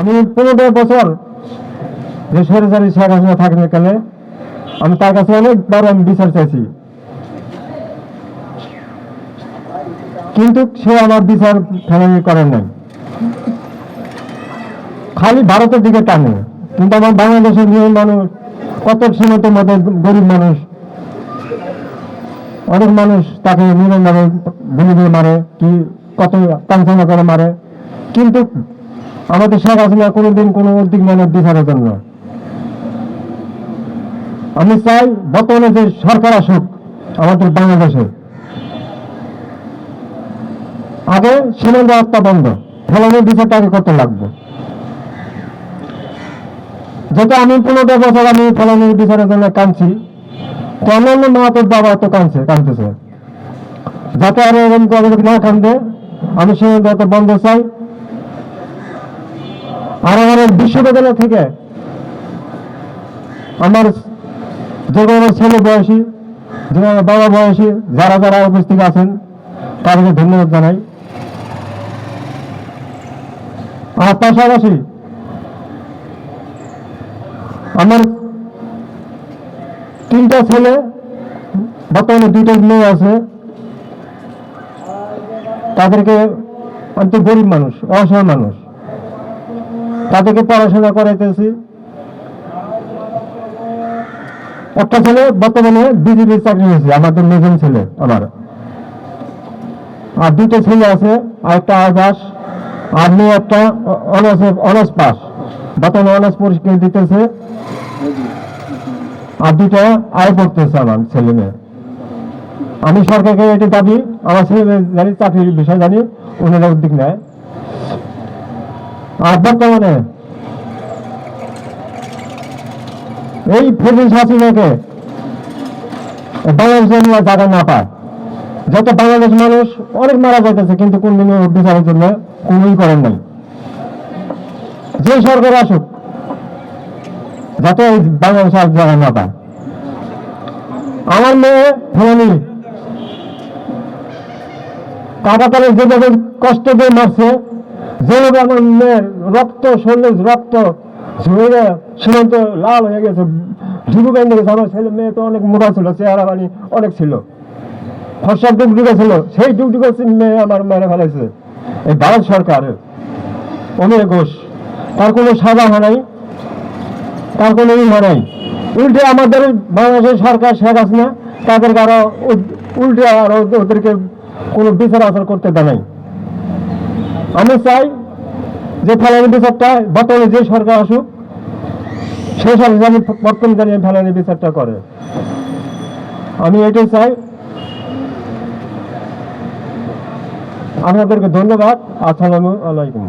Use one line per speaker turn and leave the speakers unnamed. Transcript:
আমি পনেরো বছর যে সরকারি শেখ হাসিনা থাকেন এখানে, আমি তার কাছে অনেকবার আমি বিচার চাইছি। কিন্তু সে আমার বিচার ফেলানি করেন নাই। খালি ভারতের দিকে টানে। কিন্তু আমার বাংলাদেশের নিয়ম মানুষ, কত সীমিত মতো গরিব মানুষ, অনেক মানুষ তাকে নিরঞ্জনে গুলি দিয়ে মারে, কি কত কাঞ্চনা করে মারে। কিন্তু আমাদের শেখ হাসিনা কোনোদিন কোনো উদ্যোগ নেন বিচারের জন্য আমি চাই বর্তমানে যে সরকার আসুক আমাদের বাংলাদেশে, আগে সীমান্ত রাস্তা বন্ধ ফেলানোর বিচারটা আগে করতে লাগবে। যেটা আমি পনেরো বছর আমি ফেলানোর বিচারের জন্য কাঁদছি অন্যান্য মা তোর বাবা তো কাঁদছে কাঁদতেছে। যাতে আরও এরকম না কান্দে, আমি সীমান্ত রাস্তা বন্ধ চাই। আর আমার বিশ্ববিদ্যালয় থেকে আমার যে আমার ছেলে বয়সী যে আমার বাবা বয়সী, যারা যারা উপস্থিত আছেন, তাদেরকে ধন্যবাদ জানাই। আর পাশাপাশি আমার তিনটা ছেলে, বর্তমানে দুইটা মেয়ে আছে। তাদেরকে অন্ত গরিব মানুষ, অসহায় মানুষ। তাদেরকে পড়াশোনা করাইতেছি। একটা ছেলে বর্তমানে বিজেপি চাকরি হয়েছে আমাদের মেজন ছেলে আমার। আর দুটো ছেলে আছে, আর একটা আকাশ আর মেয়ে একটা অনার্স অনার্স পাস। বর্তমানে অনার্স পরীক্ষা দিতেছে। আর দুটা আয় পড়তেছে আমার ছেলে মেয়ে। আমি সরকারকে এটা দাবি, আমার ছেলে মেয়ে জানি চাকরির বিষয় জানি ওনারা উদ্যোগ নেয়। বর্তমানে এই বাংলাদেশের জায়গা না পায়। যত বাংলাদেশ মানুষ অনেক মারা যাইতেছে, কিন্তু বিচারের জন্য করেন নাই। যে সরকার আসুক, যাতে এই বাংলাদেশ আর জায়গা না পায়। আমার মেয়ে ফেলানি কাকাতালে যেভাবে কষ্ট দিয়ে মারছে মেয়ের রক্ত শরীর রক্ত ঝরে সীমান্ত লাল হয়ে গেছে। ঢুকু বেঁধে গেছে আমার ছেলে মেয়ে তো অনেক মোটা ছিল, চেহারা বানি অনেক ছিল। ফসল ডুকডুকে ছিল, সেই ডুকডুকে মেয়ে আমার মেরে ফেলেছে। এই ভারত সরকার অমিয় ঘোষ, তার কোনো সাজা হয় নাই, তার কোনো ই হয় নাই। উল্টে আমাদের বাংলাদেশের সরকার শেখ হাসিনা তাদেরকে আরও উল্টে আরও ওদেরকে কোনো বিচার আচার করতে দেয় নাই। আমি চাই যে ফেলানি বিচারটা বর্তমানে যে সরকার আসুক, সেই সরকার জানি বর্তমান জানিয়ে ফেলানি বিচারটা করে। আমি এটাই চাই। আপনাদেরকে ধন্যবাদ। আসসালামু আলাইকুম।